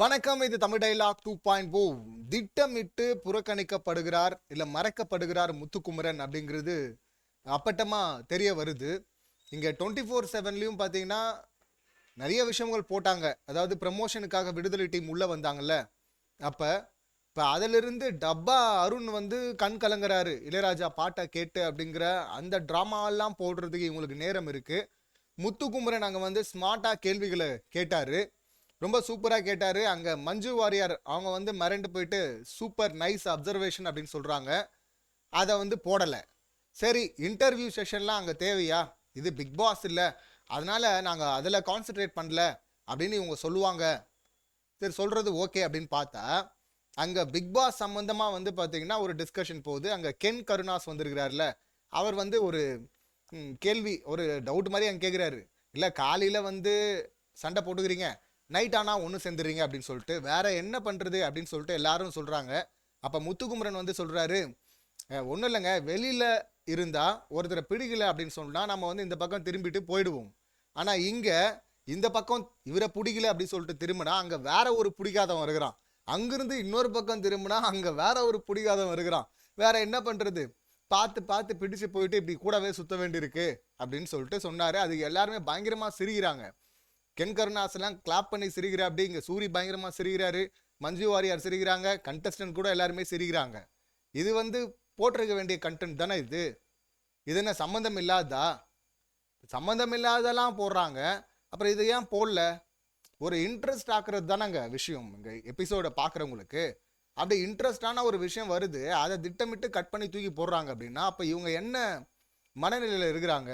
வணக்கம் இது Tamil dialogue two point O திட்டமிட்டு புறக்கணிக்கப்படுகிறார் இல்லை மறைக்கப்படுகிறார் முத்துக்குமரன் அப்படிங்கிறது அப்பட்டமாக தெரிய வருது. இங்கே டுவெண்ட்டி ஃபோர் செவன்லேயும் பார்த்தீங்கன்னா நிறைய விஷயங்கள் போட்டாங்க. அதாவது ப்ரமோஷனுக்காக விடுதலை டீம் உள்ளே வந்தாங்கல்ல. அப்போ இப்போ அதிலிருந்து டப்பா அருண் வந்து கண் கலங்குறாரு. இளையராஜா பாட்டை கேட்டு அப்படிங்கிற அந்த ட்ராமாவெல்லாம் போடுறதுக்கு இவங்களுக்கு நேரம் இருக்குது முத்துக்குமரன் அங்கே வந்து ஸ்மார்ட்டாக கேள்விகளை கேட்டார். ரொம்ப சூப்பராக கேட்டார். அங்கே மஞ்சு வாரியார் அவங்க வந்து மறைண்டு போயிட்டு சூப்பர் நைஸ் அப்சர்வேஷன் அப்படின்னு சொல்கிறாங்க அதை வந்து போடலை. சரி இன்டர்வியூ செஷன்லாம் அங்கே தேவையா? இது பிக் பாஸ் இல்லை. அதனால் நாங்கள் அதில் கான்சென்ட்ரேட் பண்ணல அப்படின்னு இவங்க சொல்லுவாங்க. சரி சொல்கிறது ஓகே அப்படின்னு பார்த்தா அங்கே பிக் பாஸ் சம்மந்தமாக வந்து பார்த்திங்கன்னா ஒரு டிஸ்கஷன் போகுது. அங்கே கென் கருணாஸ் வந்திருக்கிறார்ல அவர் வந்து ஒரு கேள்வி ஒரு டவுட் மாதிரி அங்கே கேட்குறாரு இல்லை காலையில் வந்து சண்டை போட்டுக்கிறீங்க. நைட் ஆனால் ஒன்று சேர்ந்துறீங்க அப்படின்னு சொல்லிட்டு வேற என்ன பண்ணுறது அப்படின்னு சொல்லிட்டு எல்லாரும் சொல்கிறாங்க அப்போ முத்துக்குமரன் வந்து சொல்கிறாரு ஒன்றும் இல்லைங்க. வெளியில் இருந்தால் ஒருத்தரை பிடிக்கல அப்படின்னு சொன்னால் நம்ம வந்து இந்த பக்கம் திரும்பிட்டு போயிடுவோம். ஆனால் இங்கே இந்த பக்கம் இவரை பிடிக்கல அப்படின்னு சொல்லிட்டு திரும்பினா அங்கே வேற ஒரு பிடிக்காதவன் இருக்கிறான். அங்கிருந்து இன்னொரு பக்கம் திரும்பினா அங்கே வேற ஒரு பிடிக்காதவன் இருக்கிறான். வேற என்ன பண்ணுறது பார்த்து பார்த்து பிடிச்சு போயிட்டு இப்படி கூடவே சுத்த வேண்டியிருக்கு. அப்படின்னு சொல்லிட்டு சொன்னார். அது எல்லாருமே பயங்கரமாக சிரிக்கிறாங்க. கென் கிளாப் பண்ணி சிரிக்கிறா அப்படி இங்கே சூரி பயங்கரமாக சிரிக்கிறாரு. மஞ்சு வாரியார் சிரிக்கிறாங்க. கண்டஸ்டன்ட் கூட எல்லாருமே சிரிக்கிறாங்க. இது வந்து போட்டிருக்க வேண்டிய கண்டென்ட் தானே இது? இது என்ன சம்மந்தம் இல்லாததா? சம்மந்தம் இல்லாதெல்லாம் போடுறாங்க. அப்புறம் இதை ஏன் போடல? ஒரு இன்ட்ரெஸ்ட் ஆக்குறது தானேங்க விஷயம். இங்கே எபிசோடை பார்க்குறவங்களுக்கு அப்படி இன்ட்ரெஸ்டான ஒரு விஷயம் வருது. அதை திட்டமிட்டு கட் பண்ணி தூக்கி போடுறாங்க அப்படின்னா அப்போ இவங்க என்ன மனநிலையில் இருக்கிறாங்க?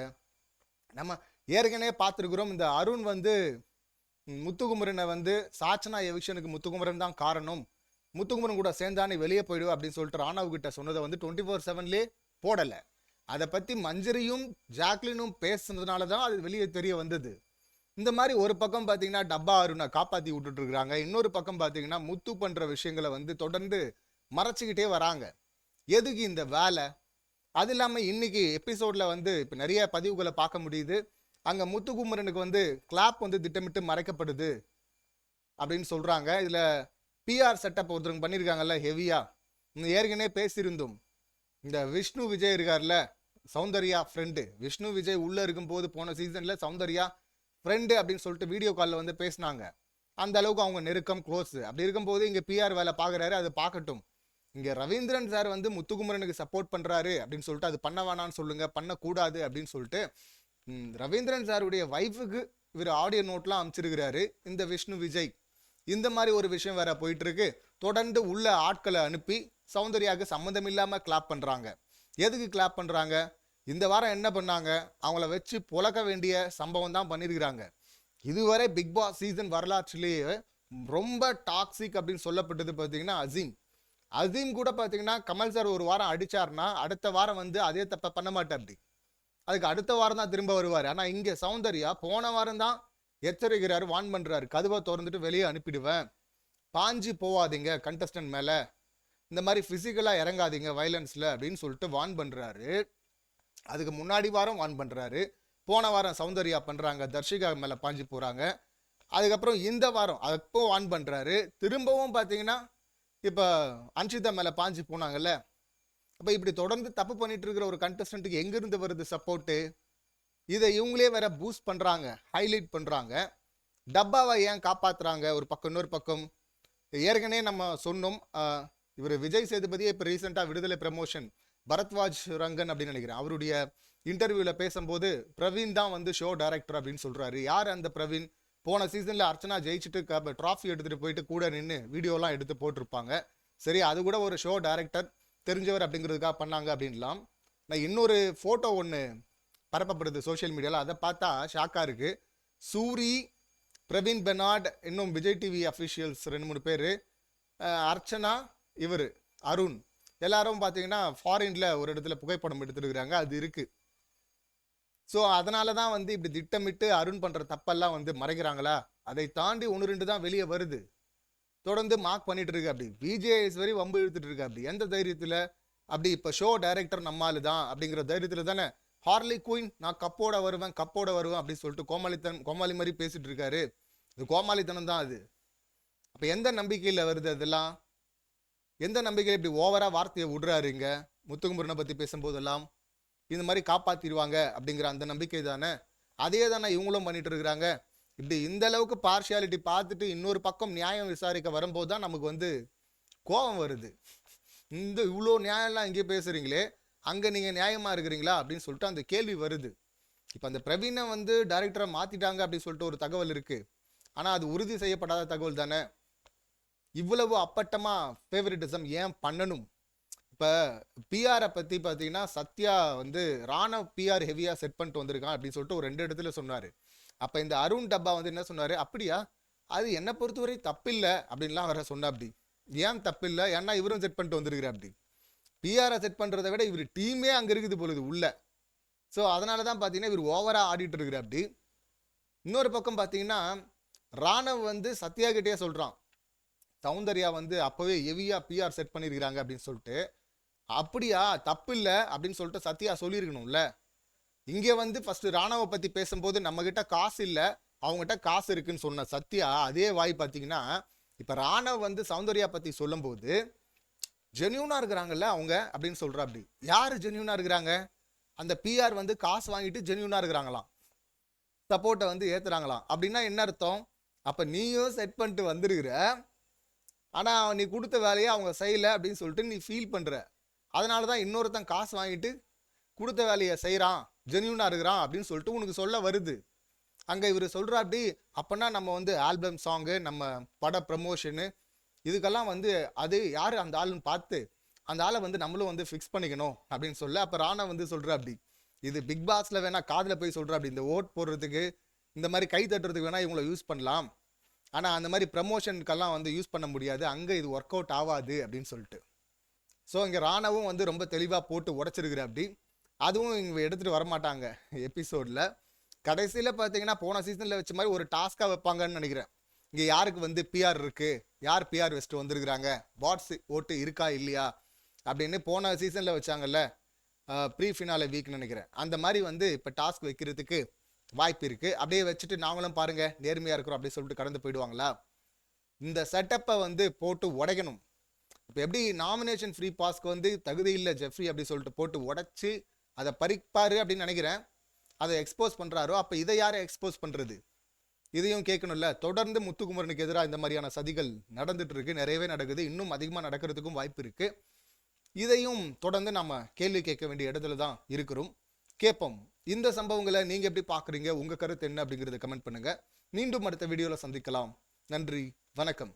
நம்ம ஏற்கனவே பார்த்துருக்குறோம் இந்த அருண் வந்து முத்துகுமரனை வந்து சாச்சனா எவிக்ஷனுக்கு முத்துகுமரன் தான் காரணம். முத்துகுமரன் கூட சேர்ந்தானே வெளியே போயிடுவ அப்படின்னு சொல்லிட்டு ராணவ் கிட்ட சொன்னதை வந்து டுவெண்ட்டி ஃபோர் செவன்லேயே போடலை. அதை பற்றி மஞ்சரியும் ஜாக்லினும் பேசுனதுனால தான் அது வெளியே தெரிய வந்தது. இந்த மாதிரி ஒரு பக்கம் பார்த்தீங்கன்னா டப்பா அருணை காப்பாற்றி விட்டுட்டு இருக்கிறாங்க. இன்னொரு பக்கம் பார்த்தீங்கன்னா முத்து பண்ணுற விஷயங்களை வந்து தொடர்ந்து மறைச்சிக்கிட்டே வராங்க. எதுக்கு இந்த வேலை? அது இல்லாமல் இன்னைக்கு எபிசோட்ல வந்து இப்போ நிறைய பதிவுகளை பார்க்க முடியுது. அங்கே முத்துக்குமரனுக்கு வந்து கிளாப் வந்து திட்டமிட்டு மறைக்கப்படுது அப்படின்னு சொல்கிறாங்க இதில் பிஆர் செட்டப் ஒருத்தருங்க பண்ணியிருக்காங்கல்ல ஹெவியாக ஏற்கனவே பேசியிருந்தோம். இந்த விஷ்ணு விஜய் இருக்கார்ல சௌந்தர்யா ஃப்ரெண்டு விஷ்ணு விஜய் உள்ளே இருக்கும்போது போன சீசனில் சௌந்தர்யா ஃப்ரெண்டு அப்படின்னு சொல்லிட்டு வீடியோ காலில் வந்து பேசினாங்க. அந்த அளவுக்கு அவங்க நெருக்கம் க்ளோஸ் அப்படி இருக்கும்போது இங்கே பிஆர் வேலை பார்க்குறாரு அது பார்க்கட்டும். இங்கே ரவீந்திரன் சார் வந்து முத்துக்குமரனுக்கு சப்போர்ட் பண்ணுறாரு அப்படின்னு சொல்லிட்டு அது பண்ண வேணாம்னு சொல்லுங்கள் பண்ணக்கூடாது அப்படின்னு சொல்லிட்டு ரவீந்திரன் சாருடைய ஒய்ஃபுக்கு இவர் ஆடியோ நோட்லாம் அமைச்சிருக்கிறாரு இந்த விஷ்ணு விஜய். இந்த மாதிரி ஒரு விஷயம் வேற போயிட்டு இருக்கு தொடர்ந்து உள்ள ஆட்களை அனுப்பி சௌந்தர்யாவுக்கு சம்மந்தம் இல்லாமல் கிளாப் பண்ணுறாங்க எதுக்கு கிளாப் பண்ணுறாங்க இந்த வாரம் என்ன பண்ணாங்க? அவங்கள வச்சு புழக்க வேண்டிய சம்பவம் தான் பண்ணியிருக்கிறாங்க இதுவரை பிக் பாஸ் சீசன் வரலாற்றிலேயே ரொம்ப டாக்ஸிக் அப்படின்னு சொல்லப்பட்டது பார்த்தீங்கன்னா அசீம். அசீம் கூட பார்த்தீங்கன்னா கமல் சார் ஒரு வாரம் அடித்தார்னா அடுத்த வாரம் வந்து அதே தப்பை பண்ண மாட்டார் அதுக்கு அடுத்த வாரம் தான் திரும்ப வருவார். ஆனால் இங்கே சௌந்தர்யா போன வாரம் தான் எச்சரிக்கிறாரு வான் பண்ணுறாரு கதவை திறந்துட்டு வெளியே அனுப்பிடுவேன். பாஞ்சு போவாதீங்க கண்டஸ்டன்ட் மேலே. இந்த மாதிரி ஃபிசிக்கலாக இறங்காதீங்க வயலன்ஸில் அப்படின்னு சொல்லிட்டு வான் பண்ணுறாரு அதுக்கு முன்னாடி வாரம் வான் பண்ணுறாரு போன வாரம் சௌந்தர்யா பண்ணுறாங்க தர்ஷிகா மேலே பாஞ்சு போகிறாங்க அதுக்கப்புறம் இந்த வாரம் அப்போ வான் பண்ணுறாரு திரும்பவும் பார்த்தீங்கன்னா இப்போ அன்ஷிதா மேலே பாஞ்சு போனாங்கல்ல அப்போ இப்படி தொடர்ந்து தப்பு பண்ணிட்டு இருக்கிற ஒரு கண்டஸ்டன்ட்டுக்கு எங்கேருந்து வருது சப்போர்ட்டு இதை இவங்களே வேற பூஸ்ட் பண்ணுறாங்க ஹைலைட் பண்ணுறாங்க டப்பாவை ஏன் காப்பாற்றுறாங்க ஒரு பக்கம் இன்னொரு பக்கம். ஏற்கனவே நம்ம சொன்னோம் இவர் விஜய் சேதுபதியே இப்போ ரீசெண்டாக விடுதலை ப்ரமோஷன் பரத்வாஜ் ரங்கன் அப்படின்னு நினைக்கிறேன். அவருடைய இன்டர்வியூவில் பேசும்போது பிரவீன் தான் வந்து ஷோ டைரக்டர் அப்படின்னு சொல்கிறாரு யார் அந்த பிரவீன்? போன சீசனில் அர்ச்சனா ஜெயிச்சுட்டு ட்ராஃபி எடுத்துகிட்டு போயிட்டு கூட நின்று வீடியோலாம் எடுத்து போட்டிருப்பாங்க. சரி அது கூட ஒரு ஷோ டைரக்டர் தெரிஞ்சவர் அப்படிங்கிறதுக்காக பண்ணாங்க அப்படின்லாம். நான் இன்னொரு ஃபோட்டோ ஒன்று பரப்பப்படுது சோஷியல் மீடியாவில் அதை பார்த்தா ஷாக்காக இருக்குது சூரி பிரவீன் பெனாட் இன்னும் விஜய் டிவி அஃபிஷியல்ஸ் ரெண்டு மூணு பேர். அர்ச்சனா இவர் அருண். எல்லாரும் பார்த்தீங்கன்னா ஃபாரின்ல ஒரு இடத்துல புகைப்படம் எடுத்துருக்குறாங்க. அது இருக்குது ஸோ அதனால தான் வந்து இப்படி திட்டமிட்டு அருண் பண்ணுற தப்பெல்லாம் வந்து மறைக்கிறாங்களா? அதை தாண்டி ஒன்று ரெண்டு தான் வெளியே வருது. தொடர்ந்து மார்க் பண்ணிட்டு இருக்கு அப்படி. விஜேஎஸ் வரை வம்பு இழுத்துட்டு இருக்கு அப்படி. எந்த தைரியத்தில்? அப்படி இப்போ ஷோ டைரக்டர் நம்மால் தான் அப்படிங்கிற தைரியத்தில் தானே? ஹார்லி குயின் நான் கப்போட வருவேன் கப்போட வருவேன் அப்படின்னு சொல்லிட்டு கோமாளித்தனம் கோமாளி மாதிரி பேசிட்டு இருக்காரு. இது கோமாளித்தனம் தான் அது. அப்போ எந்த நம்பிக்கையில் வருது அதெல்லாம்? எந்த நம்பிக்கையில் இப்படி ஓவராக வார்த்தையை விடுறாரு இங்கே? முத்துக்குமரனை பற்றி பேசும்போதெல்லாம் இந்த மாதிரி காப்பாற்றிடுவாங்க அப்படிங்கிற அந்த நம்பிக்கை தானே? அதே தானே இவங்களும் பண்ணிட்டு இருக்கிறாங்க. இப்படி இந்த அளவுக்கு பார்ஷியாலிட்டி பார்த்துட்டு இன்னொரு பக்கம் நியாயம் விசாரிக்க வரும்போது தான் நமக்கு வந்து கோபம் வருது. இந்த இவ்வளோ நியாயம்லாம் இங்கே பேசுகிறீங்களே அங்கே நீங்கள் நியாயமாக இருக்கிறீங்களா அப்படின்னு சொல்லிட்டு அந்த கேள்வி வருது. இப்போ அந்த பிரவீனை வந்து டைரக்டரை மாற்றிட்டாங்க அப்படின்னு சொல்லிட்டு ஒரு தகவல் இருக்குது ஆனால் அது உறுதி செய்யப்படாத தகவல் தானே? இவ்வளவு அப்பட்டமாக ஃபேவரட்டிசம் ஏன் பண்ணணும்? இப்போ பிஆரை பற்றி பார்த்தீங்கன்னா சத்யா வந்து ராணவ் பிஆர் ஹெவியாக செட் பண்ணிட்டு வந்திருக்கான் அப்படின்னு சொல்லிட்டு ஒரு ரெண்டு இடத்துல சொன்னார். அப்போ இந்த அருண் டப்பா வந்து என்ன சொன்னார்? அப்படியா? அது என்னை பொறுத்தவரை தப்பில்லை அப்படின்லாம் வர சொன்னா அப்படி ஏன் தப்பில்லை? ஏன்னா இவரும் செட் பண்ணிட்டு வந்திருக்கிறார் அப்படி பிஆரை செட் பண்ணுறதை விட இவர் டீமே அங்கே இருக்குது பொழுது உள்ள. ஸோ அதனால தான் பார்த்தீங்கன்னா இவர் ஓவராக ஆடிட்டு இருக்கிறார் அப்படி இன்னொரு பக்கம் பார்த்தீங்கன்னா ராணவ் வந்து சத்யாகிட்டே சொல்கிறான் சௌந்தர்யா வந்து அப்போவே ஹெவியாக பிஆர் செட் பண்ணியிருக்கிறாங்க அப்படின்னு சொல்லிட்டு. அப்படியா? தப்பு இல்லை அப்படின்னு சொல்லிட்டு சத்யா சொல்லியிருக்கணும்ல. இங்கே வந்து ஃபர்ஸ்ட் ராணுவ பற்றி பேசும்போது நம்மக்கிட்ட காசு இல்லை. அவங்ககிட்ட காசு இருக்குன்னு சொன்ன சத்யா அதே வாய் பார்த்தீங்கன்னா இப்போ ராணவ் வந்து சௌந்தர்யா பற்றி சொல்லும்போது ஜென்யூனாக இருக்கிறாங்கல்ல அவங்க? அப்படின்னு சொல்கிறா அப்படி யார் ஜென்யூனாக இருக்கிறாங்க? அந்த பிஆர் வந்து காசு வாங்கிட்டு ஜென்யூனாக இருக்கிறாங்களாம். சப்போர்ட்டை வந்து ஏற்றுறாங்களாம் அப்படின்னா என்ன அர்த்தம்? அப்போ நீயும் செட் பண்ணிட்டு வந்துருக்கிற ஆனால் நீ கொடுத்த வேலையை அவங்க செய்யலை அப்படின்னு சொல்லிட்டு நீ ஃபீல் பண்ணுற அதனால தான் இன்னொருத்தன் காசு வாங்கிட்டு கொடுத்த வேலையை செய்கிறான் ஜென்யூனாக இருக்கிறான் அப்படின்னு சொல்லிட்டு உனக்கு சொல்ல வருது. அங்கே இவர் சொல்கிறா அப்படி அப்போனா நம்ம வந்து ஆல்பம் சாங்கு நம்ம பட ப்ரமோஷனு இதுக்கெல்லாம் வந்து அது யார் அந்த ஆளுன்னு பார்த்து அந்த ஆளை வந்து நம்மளும் வந்து ஃபிக்ஸ் பண்ணிக்கணும் அப்படின்னு சொல்ல அப்போ ராணா வந்து சொல்கிறா அப்படி இது பிக் பாஸில் வேணால் காதில் போய் சொல்கிறா அப்படி இந்த ஓட் போடுறதுக்கு இந்த மாதிரி கை தட்டுறதுக்கு வேணால் இவங்களை யூஸ் பண்ணலாம். ஆனால் அந்த மாதிரி ப்ரமோஷனுக்கெல்லாம் வந்து யூஸ் பண்ண முடியாது அங்கே இது ஒர்க் அவுட் ஆகாது அப்படின்னு சொல்லிட்டு. ஸோ இங்கே ராணாவும் வந்து ரொம்ப தெளிவாக போட்டு உடச்சிருக்கிற அப்படி. அதுவும் இவங்க எடுத்துகிட்டு வரமாட்டாங்க எபிசோடில் கடைசியில் பார்த்தீங்கன்னா போன சீசனில் வச்ச மாதிரி ஒரு டாஸ்க்காக வைப்பாங்கன்னு நினைக்கிறேன். இங்கே யாருக்கு வந்து பிஆர் இருக்குது யார் பிஆர் வெஸ்ட் வந்திருக்கிறாங்க? வாட்ஸ் ஓட்டு இருக்கா இல்லையா? அப்படின்னு போன சீசனில் வச்சாங்கல்ல ப்ரீ ஃபினால வீக்னு நினைக்கிறேன். அந்த மாதிரி வந்து இப்போ டாஸ்க் வைக்கிறதுக்கு வாய்ப்பு இருக்குது அப்படியே வச்சுட்டு நாங்களும் பாருங்கள் நேர்மையாக இருக்கிறோம் அப்படின்னு சொல்லிட்டு கடந்து போயிடுவாங்களா? இந்த செட்டப்பை வந்து போட்டு உடைக்கணும். இப்போ எப்படி நாமினேஷன் ஃப்ரீ பாஸ்க்கு வந்து தகுதி இல்லை ஜெஃப்ரி அப்படி சொல்லிட்டு போட்டு உடைச்சி அதை பறிப்பாரு அப்படின்னு நினைக்கிறேன். அதை எக்ஸ்போஸ் பண்ணுறாரோ அப்போ இதை யாரை எக்ஸ்போஸ் பண்ணுறது இதையும் கேட்கணும்ல. தொடர்ந்து முத்துக்குமரனுக்கு எதிராக இந்த மாதிரியான சதிகள் நடந்துட்டு இருக்கு. நிறையவே நடக்குது. இன்னும் அதிகமாக நடக்கிறதுக்கும் வாய்ப்பு இருக்கு. இதையும் தொடர்ந்து நம்ம கேள்வி கேட்க வேண்டிய இடத்துல தான் இருக்கிறோம். கேட்போம். இந்த சம்பவங்களை நீங்கள் எப்படி பார்க்குறீங்க? உங்கள் கருத்து என்ன அப்படிங்கிறத கமெண்ட் பண்ணுங்கள் மீண்டும் அடுத்த வீடியோவில் சந்திக்கலாம். நன்றி. வணக்கம்.